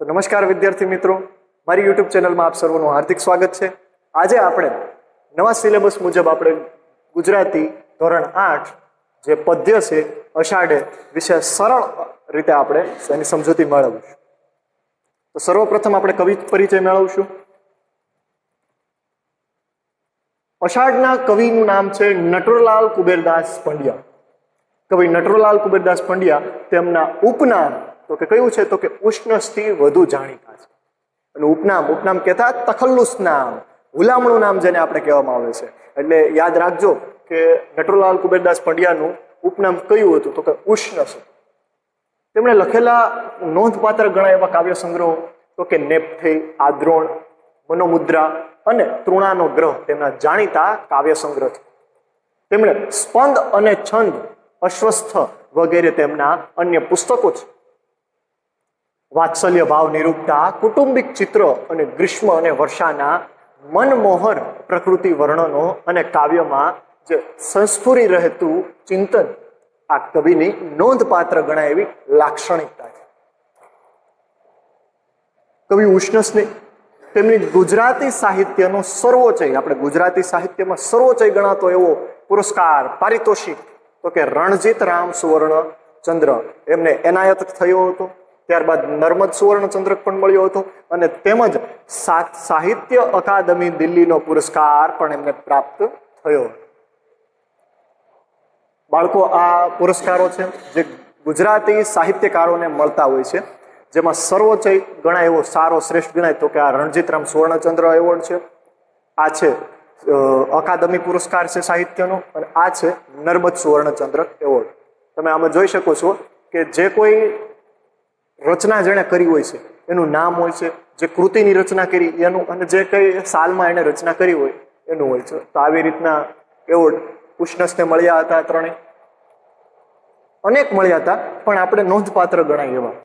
તો નમસ્કાર વિદ્યાર્થી મિત્રો. મારી યુટ્યુબ ચેનલમાં આપ સર્વનું હાર્દિક સ્વાગત છે. આજે આપણે નવા સિલેબસ મુજબ આપણે ગુજરાતી ધોરણ આઠ જે પદ્ય છે, અષાઢે, વિશે સરળ રીતે આપણે એની સમજૂતી મેળવીશું. તો સર્વપ્રથમ આપણે કવિ પરિચય મેળવશું. અષાઢના કવિનું નામ છે નટવરલાલ કુબેરદાસ પંડ્યા. કવિ નટવરલાલ કુબેરદાસ પંડ્યા તેમના ઉપનામ તો કે કયું છે? તો કે ઉષ્ણસ્થિ વધુ જાણીતા છે. અને ઉપનામ ઉપનામ કહેતા તખલ્લુસ નામ હુલામણું નામ જેને આપણે કહેવામાં આવે છે. એટલે યાદ રાખજો કે નટવરલાલ કુબેરદાસ પંડ્યાનું ઉપનામ કયું હતું? તો કે ઉષ્ણ છે તેમણે લખેલા નોંધપાત્ર ઘણા એવા કાવ્ય સંગ્રહો તો કે નેપથે, આદ્રોણ, મનોમુદ્રા અને તૃણાનો ગ્રહ તેમના જાણીતા કાવ્ય સંગ્રહ તેમણે સ્પંદ અને છંદ, અશ્વસ્થ વગેરે તેમના અન્ય પુસ્તકો છે. વાત્સલ્ય ભાવ નિરૂપતા, કુટુંબિક ચિત્ર અને ગ્રીષ્મ અને વર્ષાના મનમોહર પ્રકૃતિ વર્ણનો અને કાવ્યમાં જે સંસ્ફુરી રહેતું ચિંતન આ કવિની નોંધપાત્ર ગણાય એવી લાક્ષણિકતા છે. કવિ ઉષ્ણસ્ની તેમની ગુજરાતી સાહિત્યનો સર્વોચ્ચ આપણે ગુજરાતી સાહિત્યમાં સર્વોચ્ચ ગણાતો એવો પુરસ્કાર પારિતોષિક, તો કે રણજીત રામ સુવર્ણ ચંદ્ર, એમને એનાયત થયો હતો. ત્યારબાદ નર્મદ સુવર્ણ ચંદ્રક પણ મળ્યો હતો અને તેમજ સાહિત્ય અકાદમી દિલ્હીનો પુરસ્કાર પણ એમને પ્રાપ્ત થયો. બાળકો, આ પુરસ્કારો છે જે ગુજરાતી સાહિત્યકારોને મળતા હોય છે, જેમાં સર્વોચ્ચ ગણાય એવો સારો શ્રેષ્ઠ ગણાય તો કે આ રણજીતરામ સુવર્ણચંદ્ર એવોર્ડ છે. આ છે અકાદમી પુરસ્કાર છે સાહિત્યનો અને આ છે નર્મદ સુવર્ણચંદ્ર એવોર્ડ. તમે આમાં જોઈ શકો છો કે જે કોઈ રચના જેણે કરી હોય છે, એનું નામ હોય છે, જે કૃતિની રચના કરી, એનું અને જે કઈ સાલમાં એણે રચના કરી હોય, એનું હોય છે. તો આવી રીતના એવોર્ડ ઉષ્ણસને મળ્યા હતા ત્રણેય. અનેક મળ્યા હતા, પણ આપણે નોંધપાત્ર ગણાય એવા.